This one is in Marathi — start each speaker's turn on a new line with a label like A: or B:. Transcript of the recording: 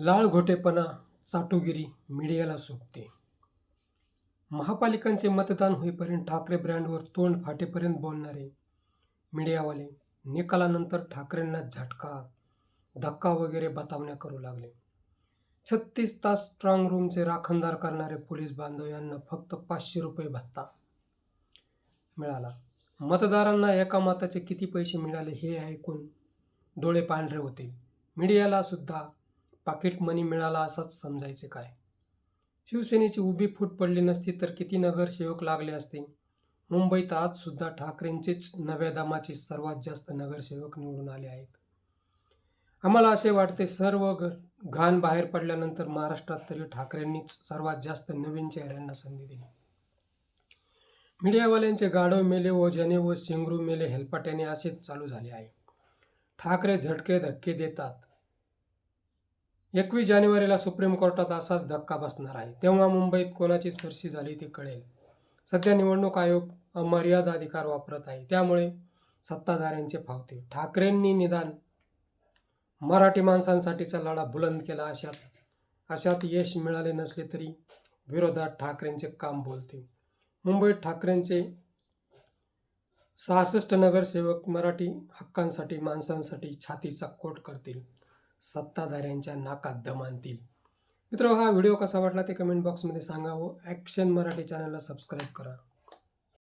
A: लाळघोटेपणा चाटुगिरी मीडियाला सुटते महापालिकांचे मतदान होईपर्यंत ठाकरे ब्रँडवर तोंड फाटेपर्यंत बोलणारे मीडियावाले निकालानंतर ठाकरेंना झटका धक्का वगैरे बतावण्या करू लागले. छत्तीस तास स्ट्रॉंग रूमचे राखणदार करणारे पोलीस बांधव यांना फक्त पाचशे रुपये भत्ता मिळाला. मतदारांना एका मताचे किती पैसे मिळाले हे ऐकून डोळे पांढरे होते. मीडियाला सुद्धा पाकिट मनी मिळाला असंच समजायचे काय? शिवसेनेची उभी फूट पडली नसती तर किती नगरसेवक लागले असते? मुंबईत आज सुद्धा ठाकरेंचेच नव्या दामाचे सर्वात जास्त नगरसेवक निवडून आले आहेत. आम्हाला असे वाटते सर्व घाण बाहेर पडल्यानंतर महाराष्ट्रात तरी ठाकरेंनीच सर्वात जास्त नवीन चेहऱ्यांना संधी दिली. मीडियावाल्यांचे गाढव मेले ओझ्याने व सिंगरू मेले हेलपाट्याने असेच चालू झाले आहे. ठाकरे झटके धक्के देतात. एकवीस जानेवारीला सुप्रीम कोर्टात असाच धक्का बसणार आहे. तेव्हा मुंबईत कोणाची सरशी झाली ते कळेल. सध्या निवडणूक आयोग अमर्याद अधिकार वापरत आहे. त्यामुळे सत्ताधाऱ्यांचे फावते. ठाकरेंनी निदान मराठी माणसांसाठीचा लढा बुलंद केला. अशात अशात यश मिळाले नसले तरी विरोधात ठाकरेंचे काम बोलते. मुंबईत ठाकरेंचे सहासष्ट नगरसेवक मराठी हक्कांसाठी माणसांसाठी छातीचा कोट करतील. सत्ताधाऱ्यांच्या नाकात दम आणतील मित्र हा व्हिडिओ कसा वाटला ते कमेंट बॉक्समध्ये सांगा व ॲक्शन मराठी चॅनलला सबस्क्राईब करा.